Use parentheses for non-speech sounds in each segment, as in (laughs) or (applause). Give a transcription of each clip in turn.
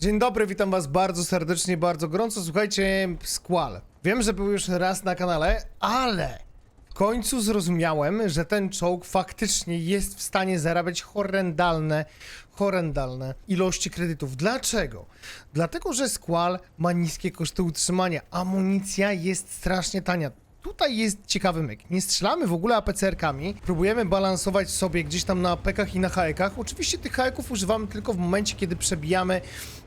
Dzień dobry, witam was bardzo serdecznie, bardzo gorąco. Słuchajcie, Squall. Wiem, że był już raz na kanale, ale w końcu zrozumiałem, że ten czołg faktycznie jest w stanie zarabiać horrendalne, horrendalne ilości kredytów. Dlaczego? Dlatego, że Squall ma niskie koszty utrzymania. Amunicja jest strasznie tania. Tutaj jest ciekawy myk. Nie strzelamy w ogóle APCR-kami, próbujemy balansować sobie gdzieś tam na APK-ach i na HK-ach. Oczywiście tych HK-ów używamy tylko w momencie, kiedy przebijamy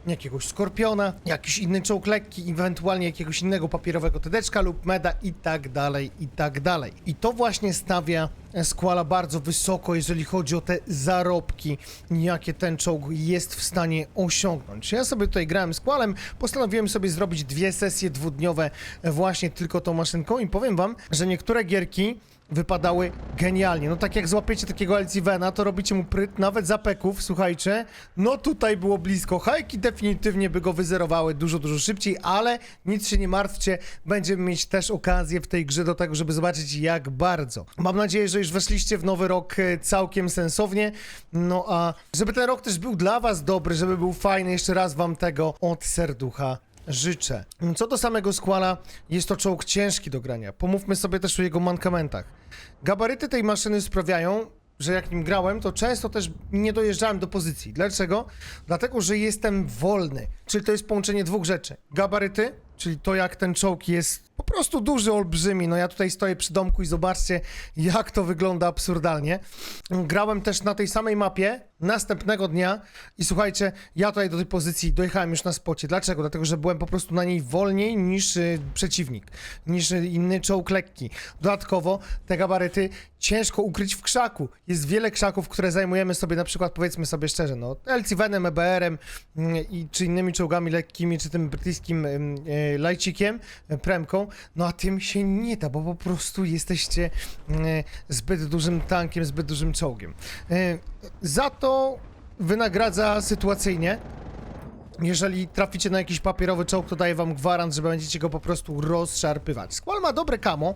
jakiegoś Skorpiona, jakiś inny czołg lekki, ewentualnie jakiegoś innego papierowego TD lub Meda i tak dalej, i tak dalej. I to właśnie stawia Squala bardzo wysoko, jeżeli chodzi o te zarobki, jakie ten czołg jest w stanie osiągnąć. Ja sobie tutaj grałem Squalem, postanowiłem sobie zrobić dwie sesje dwudniowe właśnie tylko tą maszynką i powiem wam, że niektóre gierki wypadały genialnie. No tak jak złapiecie takiego LCVena, to robicie mu pryt, nawet za peków, słuchajcie. No tutaj było blisko. Hajki definitywnie by go wyzerowały dużo, dużo szybciej, ale nic się nie martwcie, będziemy mieć też okazję w tej grze do tego, żeby zobaczyć jak bardzo. Mam nadzieję, że już weszliście w nowy rok e, całkiem sensownie, no a żeby ten rok też był dla was dobry, żeby był fajny, jeszcze raz wam tego od serducha życzę. Co do samego Squala, jest to czołg ciężki do grania. Pomówmy sobie też o jego mankamentach. Gabaryty tej maszyny sprawiają, że jak nim grałem, to często też nie dojeżdżałem do pozycji. Dlaczego? Dlatego, że jestem wolny. Czyli to jest połączenie dwóch rzeczy. Gabaryty, czyli to jak ten czołg jest po prostu duży, olbrzymi. No ja tutaj stoję przy domku i zobaczcie, jak to wygląda absurdalnie. Grałem też na tej samej mapie następnego dnia i słuchajcie, ja tutaj do tej pozycji dojechałem już na spocie. Dlaczego? Dlatego, że byłem po prostu na niej wolniej niż y, przeciwnik, niż y, inny czołg lekki. Dodatkowo te gabaryty ciężko ukryć w krzaku. Jest wiele krzaków, które zajmujemy sobie na przykład, powiedzmy sobie szczerze, no LCV-em, EBR-em mm, i czy innymi czołgami lekkimi, czy tym brytyjskim ym, y, lajcikiem, y, premką, no a tym się nie da, bo po prostu jesteście y, zbyt dużym tankiem, zbyt dużym czołgiem. Y, za to wynagradza sytuacyjnie. Jeżeli traficie na jakiś papierowy czołg, to daję wam gwarant, że będziecie go po prostu rozszarpywać. Squall ma dobre kamo,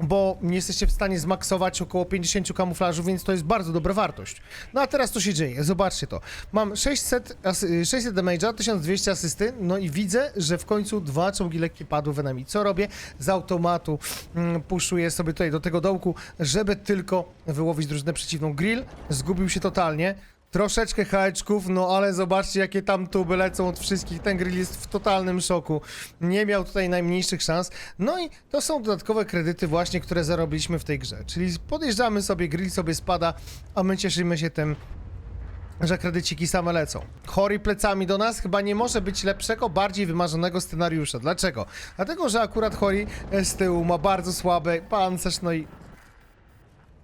bo nie jesteście w stanie zmaksować około 50 kamuflażów, więc to jest bardzo dobra wartość. No a teraz co się dzieje? Zobaczcie to. Mam 600, asy- 600 damage'a, 1200 asysty, no i widzę, że w końcu dwa czołgi lekkie padły w enemy. Co robię? Z automatu mm, puszuję sobie tutaj do tego dołku, żeby tylko wyłowić drużynę przeciwną. Grill zgubił się totalnie. Troszeczkę haeczków, no ale zobaczcie jakie tam tuby lecą od wszystkich. Ten grill jest w totalnym szoku. Nie miał tutaj najmniejszych szans. No i to są dodatkowe kredyty właśnie, które zarobiliśmy w tej grze. Czyli podjeżdżamy sobie, grill sobie spada, a my cieszymy się tym, że kredyciki same lecą. Chory plecami do nas chyba nie może być lepszego, bardziej wymarzonego scenariusza. Dlaczego? Dlatego, że akurat Chory z tyłu ma bardzo słaby pancerz, no i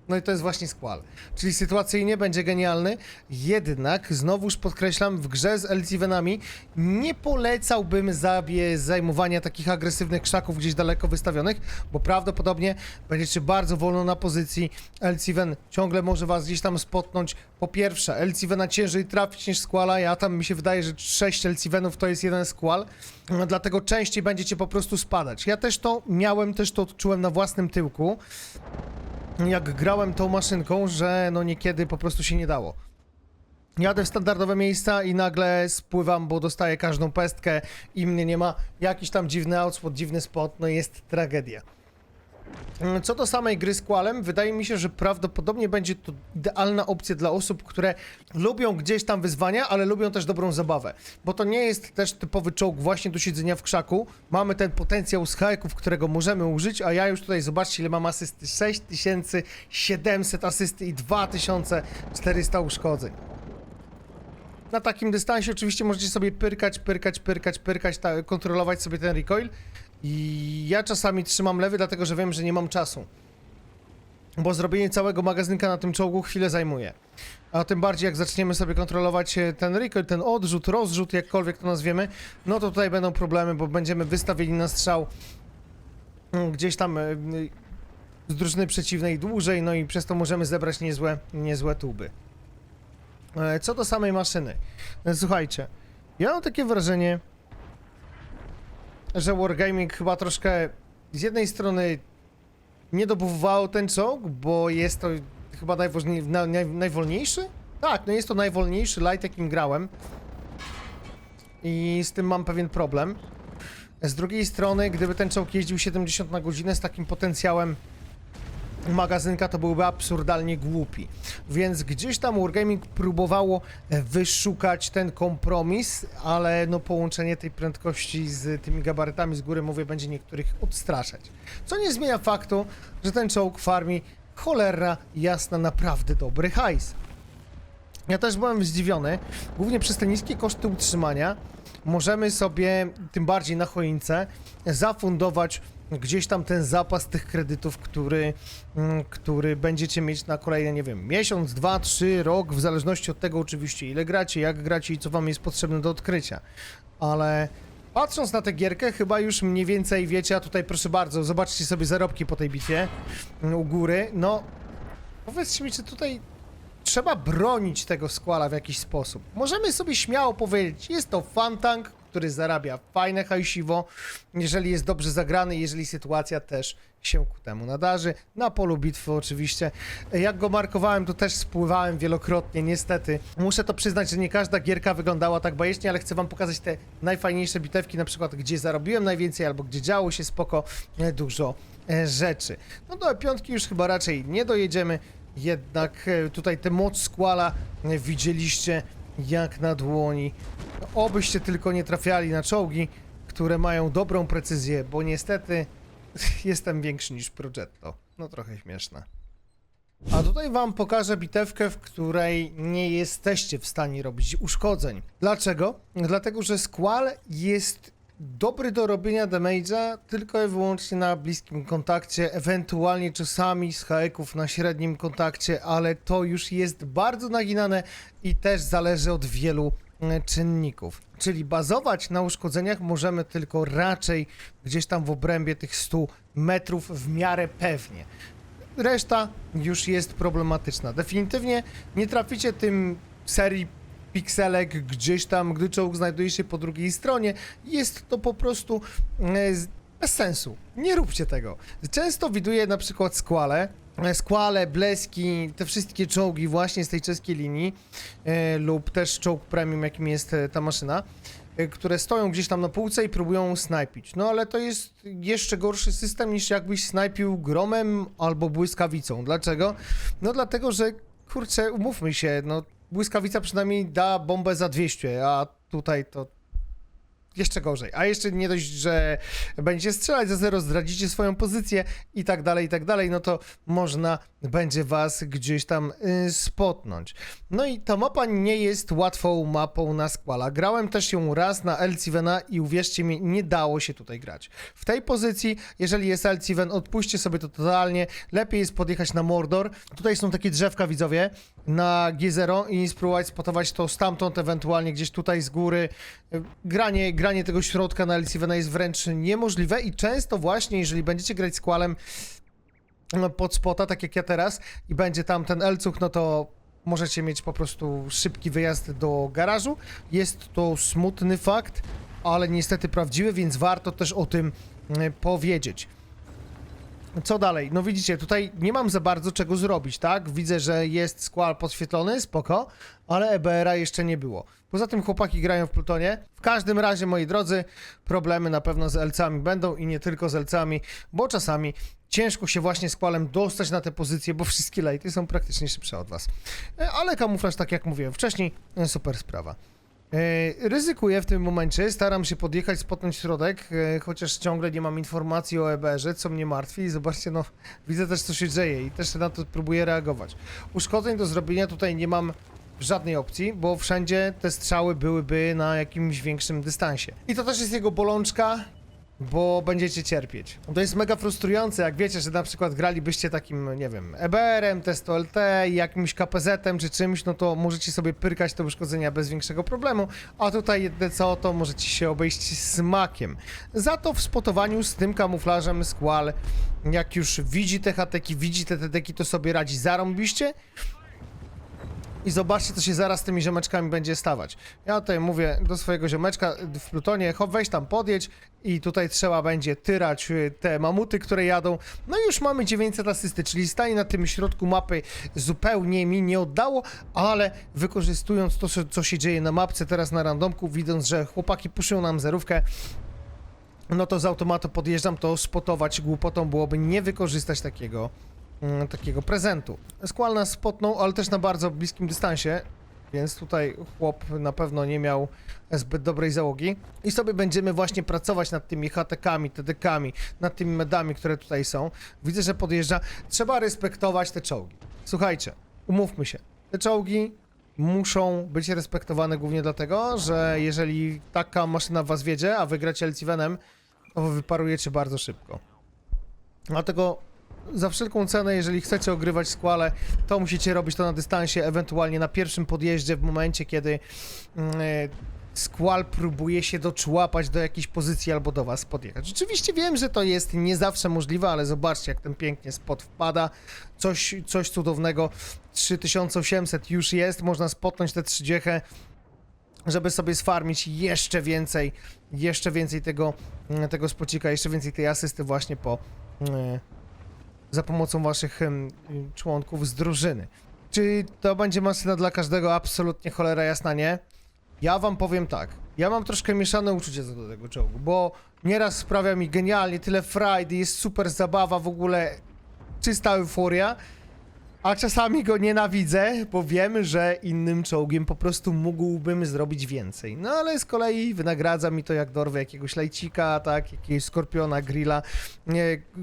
no i to jest właśnie Squall. Czyli sytuacyjnie będzie genialny, jednak znowuż podkreślam, w grze z LCV-nami nie polecałbym zabie zajmowania takich agresywnych krzaków gdzieś daleko wystawionych, bo prawdopodobnie będziecie bardzo wolno na pozycji. LCV ciągle może was gdzieś tam spotnąć. Po pierwsze, LCV na ciężej trafić niż Squalla, ja tam mi się wydaje, że 6 LCV-ów to jest jeden Squall, no, dlatego częściej będziecie po prostu spadać. Ja też to miałem, też to odczułem na własnym tyłku jak grałem tą maszynką, że no niekiedy po prostu się nie dało. Jadę w standardowe miejsca i nagle spływam, bo dostaję każdą pestkę i mnie nie ma. Jakiś tam dziwny outspot, dziwny spot, no jest tragedia. Mm, Co do samej gry z Qualem, wydaje mi się, że prawdopodobnie będzie to idealna opcja dla osób, które lubią gdzieś tam wyzwania, ale lubią też dobrą zabawę. Bo to nie jest też typowy czołg właśnie do siedzenia w krzaku. Mamy ten potencjał z haków, którego możemy użyć, a ja już tutaj zobaczcie ile mam asysty. 6700 asysty i 2400 uszkodzeń. Na takim dystansie oczywiście możecie sobie pyrkać, pyrkać, pyrkać, pyrkać, kontrolować sobie ten recoil. I ja czasami trzymam lewy, dlatego że wiem, że nie mam czasu. Bo zrobienie całego magazynka na tym czołgu chwilę zajmuje. A tym bardziej jak zaczniemy sobie kontrolować e, ten recoil, ten odrzut, rozrzut, jakkolwiek to nazwiemy, no to tutaj będą problemy, bo będziemy wystawieni na strzał mm, gdzieś tam e, y, z drużyny przeciwnej dłużej, no i przez to możemy zebrać niezłe, niezłe tuby. E, Co do samej maszyny. E, Słuchajcie, ja mam takie wrażenie, że Wargaming chyba troszkę z jednej strony nie dobudował ten czołg, bo jest to chyba najwożniej, na, naj, najwolniejszy? Tak, no jest to najwolniejszy light, jakim grałem. i z tym mam pewien problem. Z drugiej strony, gdyby ten czołg jeździł 70 na godzinę z takim potencjałem magazynka, to byłby absurdalnie głupi. Więc gdzieś tam Wargaming próbowało wyszukać ten kompromis, ale no połączenie tej prędkości z tymi gabarytami z góry, mówię, będzie niektórych odstraszać. Co nie zmienia faktu, że ten czołg farmi cholera jasna naprawdę dobry hajs. Ja też byłem zdziwiony, głównie przez te niskie koszty utrzymania. Możemy sobie, tym bardziej na choince, zafundować gdzieś tam ten zapas tych kredytów, który, mm, który będziecie mieć na kolejne, nie wiem, miesiąc, dwa, trzy, rok, w zależności od tego oczywiście, ile gracie, jak gracie i co wam jest potrzebne do odkrycia. Ale patrząc na tę gierkę, chyba już mniej więcej wiecie, a tutaj proszę bardzo, zobaczcie sobie zarobki po tej bitwie mm, u góry. No, powiedzcie mi, czy tutaj trzeba bronić tego skłala w jakiś sposób. Możemy sobie śmiało powiedzieć, jest to fantank, który zarabia fajne hajsiwo, jeżeli jest dobrze zagrany, jeżeli sytuacja też się ku temu nadarzy. Na polu bitwy oczywiście. Jak go markowałem, to też spływałem wielokrotnie, niestety. Muszę to przyznać, że nie każda gierka wyglądała tak bajecznie, ale chcę wam pokazać te najfajniejsze bitewki, na przykład gdzie zarobiłem najwięcej, albo gdzie działo się spoko e, dużo e, rzeczy. No do piątki już chyba raczej nie dojedziemy. Jednak e, tutaj tę moc skłala e, widzieliście jak na dłoni. Obyście tylko nie trafiali na czołgi, które mają dobrą precyzję, bo niestety (laughs) jestem większy niż Progetto. No trochę śmieszne. A tutaj wam pokażę bitewkę, w której nie jesteście w stanie robić uszkodzeń. Dlaczego? Dlatego, że Squall jest dobry do robienia damage'a tylko i wyłącznie na bliskim kontakcie, ewentualnie czasami z haeków na średnim kontakcie, ale to już jest bardzo naginane i też zależy od wielu e, czynników. Czyli bazować na uszkodzeniach możemy tylko raczej gdzieś tam w obrębie tych 100 metrów w miarę pewnie. Reszta już jest problematyczna. Definitywnie nie traficie tym serii pikselek gdzieś tam, gdy czołg znajduje się po drugiej stronie. Jest to po prostu e, bez sensu. Nie róbcie tego. Często widuję na przykład skłale, e, skłale, bleski, te wszystkie czołgi właśnie z tej czeskiej linii e, lub też czołg premium, jakim jest ta maszyna, które stoją gdzieś tam na półce i próbują snajpić. No ale to jest jeszcze gorszy system niż jakbyś snajpił gromem albo błyskawicą. Dlaczego? No dlatego, że kurczę, umówmy się, no błyskawica przynajmniej da bombę za 200, a tutaj to jeszcze gorzej. A jeszcze nie dość, że będzie strzelać za zero, zdradzicie swoją pozycję i tak dalej, i tak dalej, no to można będzie was gdzieś tam y, spotnąć. No i ta mapa nie jest łatwą mapą na skłala. Grałem też ją raz na Elcivena i uwierzcie mi, nie dało się tutaj grać. W tej pozycji, jeżeli jest Elciven, odpuśćcie sobie to totalnie. Lepiej jest podjechać na Mordor. Tutaj są takie drzewka, widzowie, na G0 i spróbować spotować to stamtąd, ewentualnie gdzieś tutaj z góry. Granie, granie tego środka na Elcivena jest wręcz niemożliwe i często właśnie, jeżeli będziecie grać z kwalem no, pod spota, tak jak ja teraz, i będzie tam ten Elcuch, no to możecie mieć po prostu szybki wyjazd do garażu. Jest to smutny fakt, ale niestety prawdziwy, więc warto też o tym e, powiedzieć. Co dalej? No widzicie, tutaj nie mam za bardzo czego zrobić, tak? Widzę, że jest squall podświetlony, spoko, ale EBR-a jeszcze nie było. Poza tym chłopaki grają w Plutonie. W każdym razie, moi drodzy, problemy na pewno z elcami będą i nie tylko z elcami, bo czasami ciężko się właśnie squalem dostać na te pozycje, bo wszystkie lejty są praktycznie szybsze od was. E, Ale kamuflaż, tak jak mówiłem wcześniej, e, super sprawa. E, Ryzykuję w tym momencie, staram się podjechać, spotnąć środek, e, chociaż ciągle nie mam informacji o EBR-ze, co mnie martwi i zobaczcie, no (laughs) widzę też co się dzieje i też na to próbuję reagować. Uszkodzeń do zrobienia tutaj nie mam żadnej opcji, bo wszędzie te strzały byłyby na jakimś większym dystansie. I to też jest jego bolączka, bo będziecie cierpieć. To jest mega frustrujące, jak wiecie, że na przykład gralibyście takim, nie wiem, EBR-em, Testo LT, jakimś KPZ-em czy czymś, no to możecie sobie pyrkać te uszkodzenia bez większego problemu, a tutaj jedyne co, to możecie się obejść smakiem. Za to w spotowaniu z tym kamuflażem Squall, jak już widzi te hateki, widzi te tedeki, to sobie radzi zarąbiście, I zobaczcie, co się zaraz z tymi ziomeczkami będzie stawać. Ja tutaj mówię do swojego ziomeczka w Plutonie, hop, weź tam podjedź i tutaj trzeba będzie tyrać y, te mamuty, które jadą. No i już mamy 900 asysty, czyli stanie na tym środku mapy zupełnie mi nie oddało, ale wykorzystując to, co- się dzieje na mapce teraz na randomku, widząc, że chłopaki puszują nam zerówkę, no to z automatu podjeżdżam, to spotować głupotą byłoby nie wykorzystać takiego, takiego prezentu. Squall nas spotnął, ale też na bardzo bliskim dystansie, więc tutaj chłop na pewno nie miał zbyt dobrej załogi. I sobie będziemy właśnie pracować nad tymi HTK-ami, TDK-ami, nad tymi medami, które tutaj są. Widzę, że podjeżdża. Trzeba respektować te czołgi. Słuchajcie, umówmy się. Te czołgi muszą być respektowane głównie dlatego, że jeżeli taka maszyna was wiedzie, a wygracie Elcivenem, to wy wyparujecie bardzo szybko. Dlatego za wszelką cenę, jeżeli chcecie ogrywać squale, to musicie robić to na dystansie, ewentualnie na pierwszym podjeździe, w momencie, kiedy mm, squal próbuje się doczłapać do jakiejś pozycji albo do was podjechać. Rzeczywiście wiem, że to jest nie zawsze możliwe, ale zobaczcie, jak ten pięknie spot wpada. Coś, coś cudownego. 3800 już jest, można spotnąć te 30 żeby sobie sfarmić jeszcze więcej, jeszcze więcej tego, mm, tego spocika, jeszcze więcej tej asysty właśnie po, e, za pomocą waszych członków z drużyny. Czy to będzie maszyna dla każdego? Absolutnie cholera jasna nie. Ja wam powiem tak, ja mam troszkę mieszane uczucie co do tego czołgu, bo nieraz sprawia mi genialnie, tyle frajdy, jest super zabawa, w ogóle czysta euforia, a czasami go nienawidzę, bo wiem, że innym czołgiem po prostu mógłbym zrobić więcej. No ale z kolei wynagradza mi to jak dorwę jakiegoś lejcika, tak, jakiegoś skorpiona, grilla.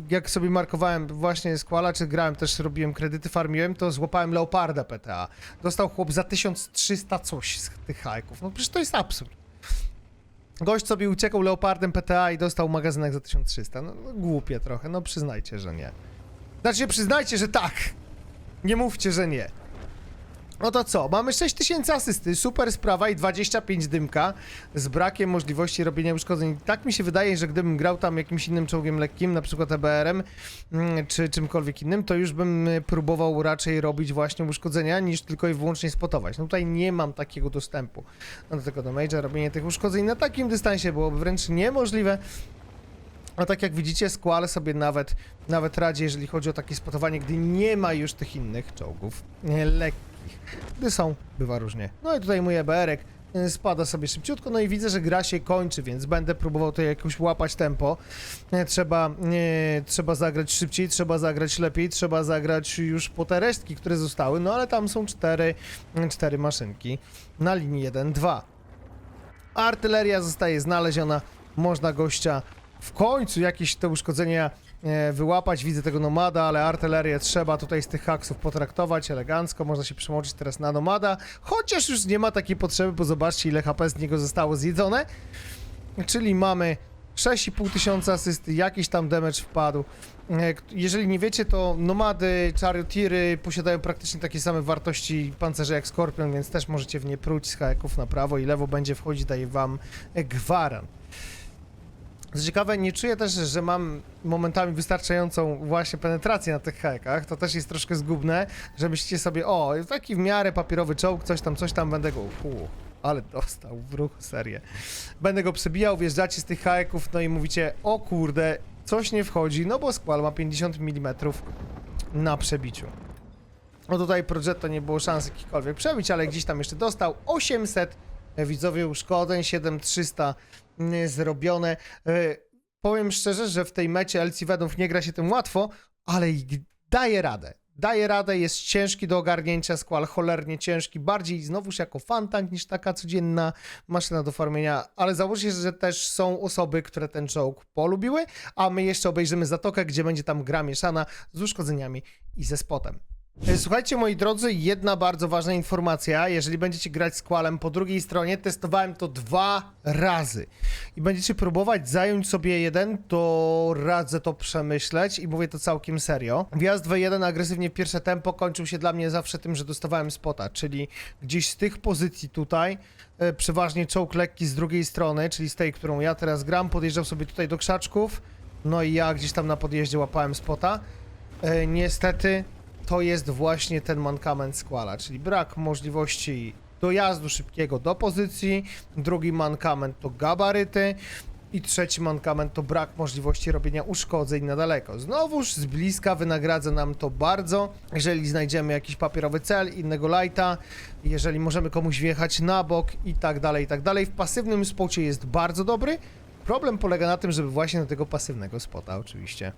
Jak sobie markowałem właśnie Squala, czy grałem, też robiłem kredyty, farmiłem, to złapałem Leoparda PTA. Dostał chłop za 1300 coś z tych hajków. No przecież to jest absurd. Gość sobie uciekał Leopardem PTA i dostał magazynek za 1300. No, no głupie trochę, no przyznajcie, że nie. Znaczy przyznajcie, że tak. Nie mówcie, że nie. No to co? Mamy 6000 asysty, super sprawa i 25 dymka z brakiem możliwości robienia uszkodzeń. Tak mi się wydaje, że gdybym grał tam jakimś innym czołgiem lekkim, na przykład EBR-em mm, czy czymkolwiek innym, to już bym y, próbował raczej robić właśnie uszkodzenia niż tylko i wyłącznie spotować. No tutaj nie mam takiego dostępu do tego damage'a. Robienie tych uszkodzeń na takim dystansie byłoby wręcz niemożliwe. A tak jak widzicie, Squall sobie nawet, nawet radzi, jeżeli chodzi o takie spotowanie, gdy nie ma już tych innych czołgów e, lekkich. Gdy są, bywa różnie. No i tutaj mój EBR-ek e, spada sobie szybciutko, no i widzę, że gra się kończy, więc będę próbował tutaj jakoś łapać tempo. E, Trzeba, e, trzeba zagrać szybciej, trzeba zagrać lepiej, trzeba zagrać już po te resztki, które zostały, no ale tam są cztery, cztery maszynki na linii 1-2. Artyleria zostaje znaleziona, można gościa w końcu jakieś te uszkodzenia e, wyłapać. Widzę tego nomada, ale artylerię trzeba tutaj z tych haksów potraktować elegancko. Można się przełączyć teraz na nomada, chociaż już nie ma takiej potrzeby, bo zobaczcie ile HP z niego zostało zjedzone. Czyli mamy 6,5 tysiąca asysty, jakiś tam damage wpadł. E, Jeżeli nie wiecie, to nomady, chariotiry posiadają praktycznie takie same wartości pancerza jak Skorpion, więc też możecie w nie pruć z haków na prawo i lewo będzie wchodzić, daje wam gwarant. Co ciekawe, nie czuję też, że mam momentami wystarczającą właśnie penetrację na tych hekach. To też jest troszkę zgubne, żebyście sobie, o, taki w miarę papierowy czołg, coś tam, coś tam, będę go, uu, ale dostał w ruch, serię. Będę go przebijał, wjeżdżacie z tych haków, no i mówicie, o kurde, coś nie wchodzi, no bo Squall ma 50 mm na przebiciu. No tutaj Progetto nie było szans jakichkolwiek przebić, ale gdzieś tam jeszcze dostał 800 e, widzowie uszkodzeń, 7300 mm, zrobione. E, Powiem szczerze, że w tej mecie LC Wedów nie gra się tym łatwo, ale daje radę. Daje radę, jest ciężki do ogarnięcia, skłal cholernie ciężki, bardziej znowuż jako fantank niż taka codzienna maszyna do farmienia, ale założę że też są osoby, które ten czołg polubiły, a my jeszcze obejrzymy Zatokę, gdzie będzie tam gra mieszana z uszkodzeniami i ze spotem. E, Słuchajcie, moi drodzy, jedna bardzo ważna informacja. Jeżeli będziecie grać z Qualem po drugiej stronie, testowałem to dwa razy. I będziecie próbować zająć sobie jeden, to radzę to przemyśleć i mówię to całkiem serio. Wjazd W1 agresywnie w pierwsze tempo kończył się dla mnie zawsze tym, że dostawałem spota, czyli gdzieś z tych pozycji tutaj, e, przeważnie czołg lekki z drugiej strony, czyli z tej, którą ja teraz gram, podjeżdżał sobie tutaj do krzaczków, no i ja gdzieś tam na podjeździe łapałem spota. E, niestety to jest właśnie ten mankament Squala, czyli brak możliwości dojazdu szybkiego do pozycji, drugi mankament to gabaryty i trzeci mankament to brak możliwości robienia uszkodzeń na daleko. Znowuż z bliska wynagradza nam to bardzo, jeżeli znajdziemy jakiś papierowy cel, innego lighta, jeżeli możemy komuś wjechać na bok i tak dalej, i tak dalej. W pasywnym spocie jest bardzo dobry, Problem polega na tym, żeby właśnie do tego pasywnego spota oczywiście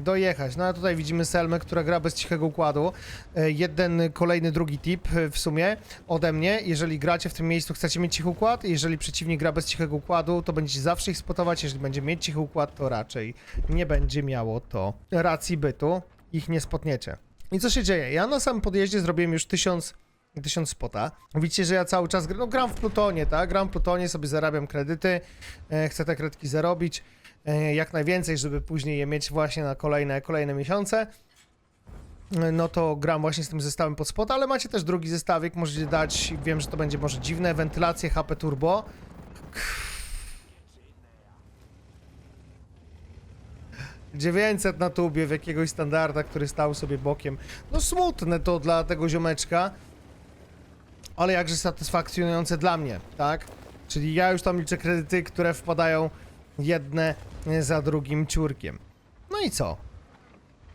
dojechać. No a tutaj widzimy Selmę, która gra bez cichego układu. E, Jeden, kolejny, drugi tip e, w sumie ode mnie. Jeżeli gracie w tym miejscu, chcecie mieć cichy układ. Jeżeli przeciwnik gra bez cichego układu, to będziecie zawsze ich spotować. Jeżeli będzie mieć cichy układ, to raczej nie będzie miało to racji bytu. Ich nie spotniecie. I co się dzieje? Ja na samym podjeździe zrobiłem już 1000 1000 spota. Widzicie, że ja cały czas gra, no, gram w Plutonie, tak? Gram w Plutonie, sobie zarabiam kredyty, e, chcę te kredytki zarobić e, jak najwięcej, żeby później je mieć właśnie na kolejne, kolejne miesiące. E, No to gram właśnie z tym zestawem pod spot, ale macie też drugi zestawik, możecie dać, wiem, że to będzie może dziwne, wentylację HP Turbo. 900 na tubie w jakiegoś standarda, który stał sobie bokiem. No smutne to dla tego ziomeczka, ale jakże satysfakcjonujące dla mnie, tak? Czyli ja już tam liczę kredyty, które wpadają jedne za drugim ciurkiem. No i co?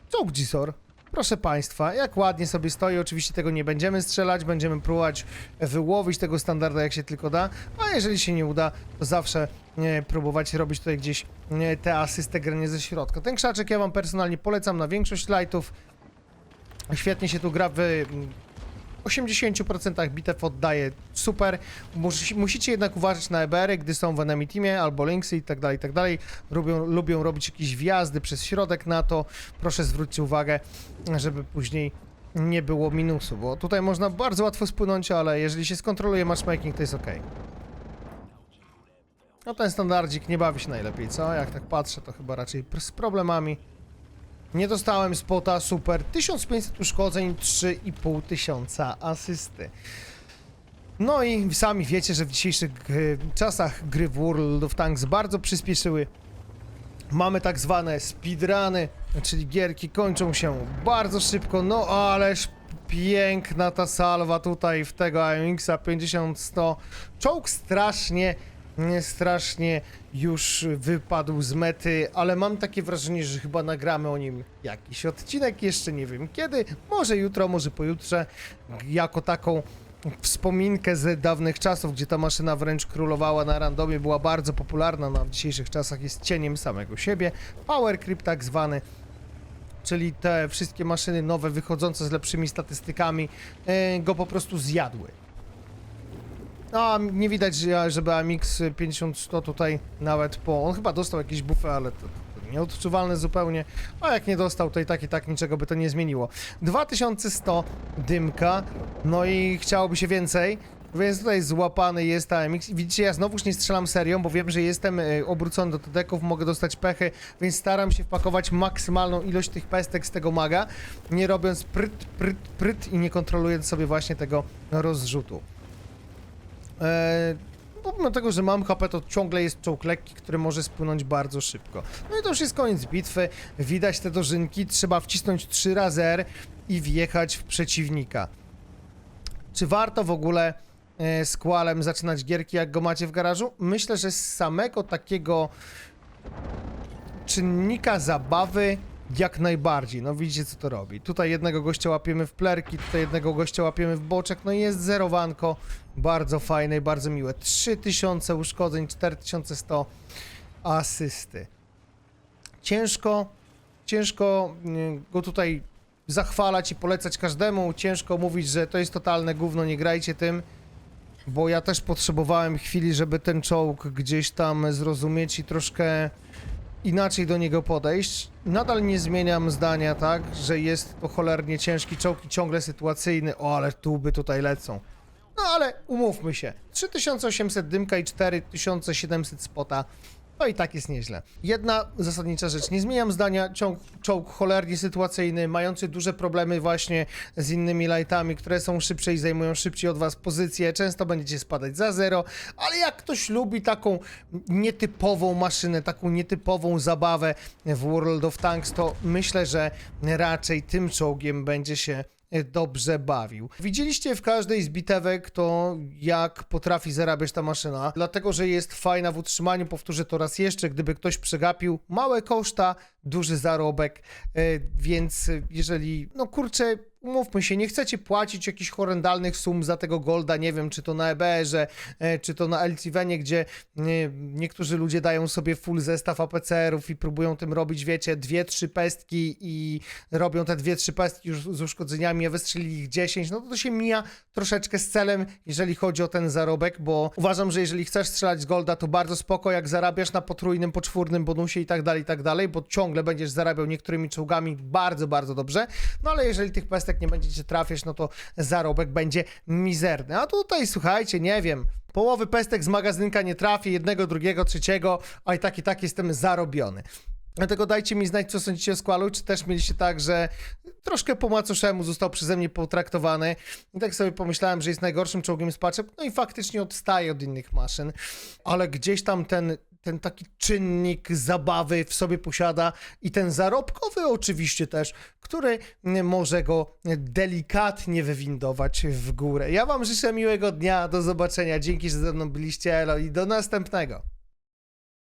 Czołg Gisor. Proszę Państwa, jak ładnie sobie stoi, oczywiście tego nie będziemy strzelać, będziemy próbować wyłowić tego standarda jak się tylko da, a jeżeli się nie uda, to zawsze nie, próbować robić tutaj gdzieś nie, te asystę granie ze środka. Ten krzaczek ja Wam personalnie polecam na większość lightów. Świetnie się tu gra w 80% bitew oddaje super. Musi, musicie jednak uważać na EBR-y, gdy są w enemy teamie albo linksy i tak dalej, i tak dalej. Lubią, lubią robić jakieś wjazdy przez środek na to. Proszę zwróćcie uwagę, żeby później nie było minusu, bo tutaj można bardzo łatwo spłynąć, ale jeżeli się skontroluje matchmaking, to jest ok. No ten standardzik nie bawi się najlepiej, co? Jak tak patrzę, to chyba raczej z problemami. Nie dostałem spota, super. 1500 uszkodzeń, 3,5 tysiąca asysty. No i sami wiecie, że w dzisiejszych gry, czasach gry w World of Tanks bardzo przyspieszyły. Mamy tak zwane speedruny, czyli gierki kończą się bardzo szybko, no ależ piękna ta salwa tutaj w tego AMX-a 50-100. Czołg strasznie, nie, strasznie już wypadł z mety, ale mam takie wrażenie, że chyba nagramy o nim jakiś odcinek, jeszcze nie wiem kiedy, może jutro, może pojutrze, jako taką wspominkę z dawnych czasów, gdzie ta maszyna wręcz królowała na randomie, była bardzo popularna, no a w dzisiejszych czasach jest cieniem samego siebie. Power creep tak zwany, czyli te wszystkie maszyny nowe, wychodzące z lepszymi statystykami, e, go po prostu zjadły. No, nie widać, że- żeby AMX 50-100 tutaj nawet po... On chyba dostał jakieś buffy, ale to, nieodczuwalne zupełnie. A jak nie dostał, to i tak i tak niczego by to nie zmieniło. 2100 dymka, no i chciałoby się więcej. Więc tutaj złapany jest AMX. Widzicie, ja znowuż nie strzelam serią, bo wiem, że jestem e, obrócony do tedeków, mogę dostać pechy, więc staram się wpakować maksymalną ilość tych pestek z tego maga, nie robiąc pryt, pryt, pryt i nie kontrolując sobie właśnie tego rozrzutu. Eee, pomimo tego, że mam HP, to ciągle jest czołg lekki, który może spłynąć bardzo szybko. No i to już jest koniec bitwy. Widać te dożynki. Trzeba wcisnąć 3 razy R i wjechać w przeciwnika. Czy warto w ogóle e, z Qualem zaczynać gierki, jak go macie w garażu? Myślę, że z samego takiego czynnika zabawy jak najbardziej. No widzicie, co to robi. Tutaj jednego gościa łapiemy w plerki, tutaj jednego gościa łapiemy w boczek. No i jest zerowanko. Bardzo fajne i bardzo miłe. 3000 uszkodzeń, 4100 asysty. Ciężko, ciężko mm, go tutaj zachwalać i polecać każdemu. Ciężko mówić, że to jest totalne gówno, nie grajcie tym. Bo ja też potrzebowałem chwili, żeby ten czołg gdzieś tam zrozumieć i troszkę inaczej do niego podejść. Nadal nie zmieniam zdania, tak, że jest to cholernie ciężki czołg i ciągle sytuacyjny. O, ale tuby tutaj lecą. No ale umówmy się. 3800 dymka i 4700 spota to i tak jest nieźle. Jedna zasadnicza rzecz, nie zmieniam zdania, ciąg, czołg cholernie sytuacyjny, mający duże problemy właśnie z innymi lightami, które są szybsze i zajmują szybciej od was pozycję, często będziecie spadać za zero, ale jak ktoś lubi taką nietypową maszynę, taką nietypową zabawę w World of Tanks, to myślę, że raczej tym czołgiem będzie się dobrze bawił. Widzieliście w każdej z bitewek to, jak potrafi zarabiać ta maszyna, dlatego, że jest fajna w utrzymaniu, powtórzę to raz jeszcze, gdyby ktoś przegapił, małe koszta, duży zarobek, e, więc e, jeżeli, no kurczę, umówmy się, nie chcecie płacić jakichś horrendalnych sum za tego golda, nie wiem, czy to na EBR-ze, e, czy to na LCVenie, gdzie niektórzy ludzie dają sobie full zestaw APCR-ów i próbują tym robić, wiecie, dwie, trzy pestki i robią te dwie, trzy pestki już z uszkodzeniami, a wystrzelili ich 10, no to to się mija troszeczkę z celem, jeżeli chodzi o ten zarobek, bo uważam, że jeżeli chcesz strzelać z golda, to bardzo spoko, jak zarabiasz na potrójnym, poczwórnym bonusie i tak dalej, i tak dalej, bo ciągle będziesz zarabiał niektórymi czołgami bardzo, bardzo dobrze, no ale jeżeli tych pestek nie będziecie trafiać, no to zarobek będzie mizerny. A tutaj, słuchajcie, nie wiem, połowy pestek z magazynka nie trafię, jednego, drugiego, trzeciego, a i tak i tak jestem zarobiony. Dlatego dajcie mi znać, co sądzicie o Squalu, czy też mieliście tak, że troszkę po macoszemu został przeze mnie potraktowany. I tak sobie pomyślałem, że jest najgorszym czołgiem z patchem, no i faktycznie odstaje od innych maszyn, ale gdzieś tam ten, ten taki czynnik zabawy w sobie posiada i ten zarobkowy oczywiście też, który może go delikatnie wywindować w górę. Ja wam życzę miłego dnia, do zobaczenia, dzięki, że ze mną byliście, elo i do następnego.